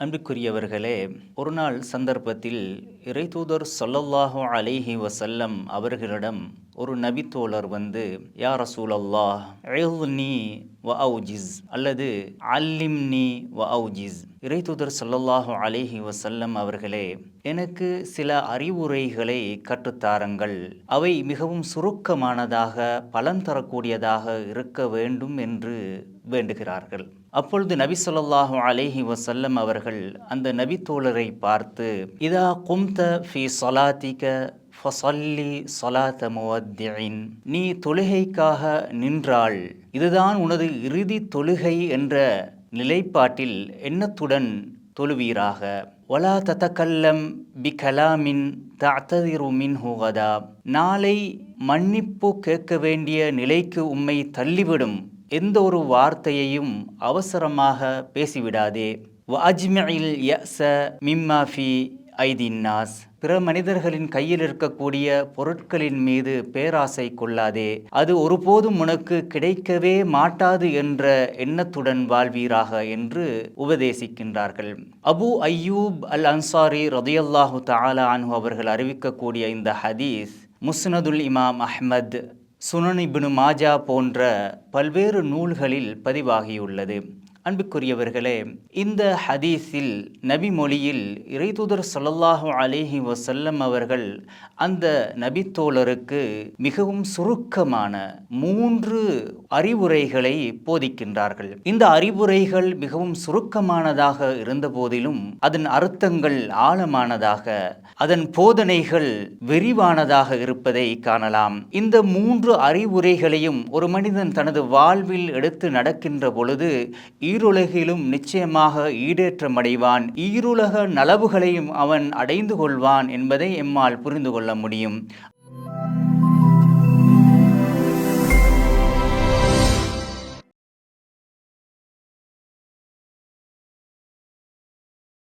அன்புக்குரியவர்களே ஒரு நாள் சந்தர்ப்பத்தில் இறைதூதர் சொல்லல்லாஹோ அலைஹி வசல்லம் அவர்களிடம் ஒரு நபித்தோழர் வந்து யா ரசூலல்லாஹ் நீ வ அவுஜிஸ் அல்லது அல்லிம் நீ வ அவுஜிஸ் இறைதூதர் சொல்லல்லாஹு அலேஹி வசல்லம் அவர்களே எனக்கு சில அறிவுரைகளை கற்றுத்தாருங்கள் அவை மிகவும் சுருக்கமானதாக பலன் தரக்கூடியதாக இருக்க வேண்டும் என்று வேண்டுகிறார்கள். அப்பொழுது நபி சொல்லாஹு அலேஹி வசல்லம் அவர்கள் அந்த நபித்தோழரை பார்த்து இதா கும்த ஃபி சொலாத்திக ஃபசல்லி சலாத்த முவத்தியின் நீ தொழுகைக்காக நின்றாள். இதுதான் உனது இறுதி தொழுகை என்ற நிலைப்பாட்டில் எண்ணத்துடன் தொழுவீராக. ஒலா தத்தக்கல்லம் பி கலாமின் தத்ததிரு மின் ஹூகதா நாளை மன்னிப்பு கேட்க வேண்டிய நிலைக்கு உம்மை தள்ளிவிடும். எந்த ஒரு வார்த்தையையும் அவசரமாக பேசிவிடாதே. வாஜ்மியில் யச மிம்மாஃபி ஐதின்னாஸ் பிற மனிதர்களின் கையில் இருக்கக்கூடிய பொருட்களின் மீது பேராசை கொள்ளாதே. அது ஒருபோதும் உனக்கு கிடைக்கவே மாட்டாது என்ற எண்ணத்துடன் வாழ்வீராக என்று உபதேசிக்கின்றார்கள். அபு ஐயூப் அல் அன்சாரி ரதையல்லாஹு தாலா அனு அவர்கள் அறிவிக்கக்கூடிய இந்த ஹதீஸ் முஸ்னதுல் இமாம் அஹ்மத் சுனனிபினு மாஜா போன்ற பல்வேறு நூல்களில் பதிவாகியுள்ளது. அன்புக்குரியவர்களே இந்த ஹதீஸில் நபி மொழியில் இறைதூதர் சொல்லல்லாஹு அலேஹி வசல்லம் அவர்கள் அந்த நபித்தோழருக்கு மிகவும் சுருக்கமான மூன்று அறிவுரைகளை போதிக்கின்றார்கள். இந்த அறிவுரைகள் மிகவும் சுருக்கமானதாக இருந்த போதிலும் அதன் அர்த்தங்கள் ஆழமானதாக அதன் போதனைகள் விரிவானதாக இருப்பதை காணலாம். இந்த மூன்று அறிவுரைகளையும் ஒரு மனிதன் தனது வாழ்வில் எடுத்து நடக்கின்ற பொழுது ஈருலகிலும் நிச்சயமாக ஈடேற்றமடைவான். ஈருலக நலவுகளையும் அவன் அடைந்து கொள்வான் என்பதை எம்மால் புரிந்து கொள்ள முடியும்.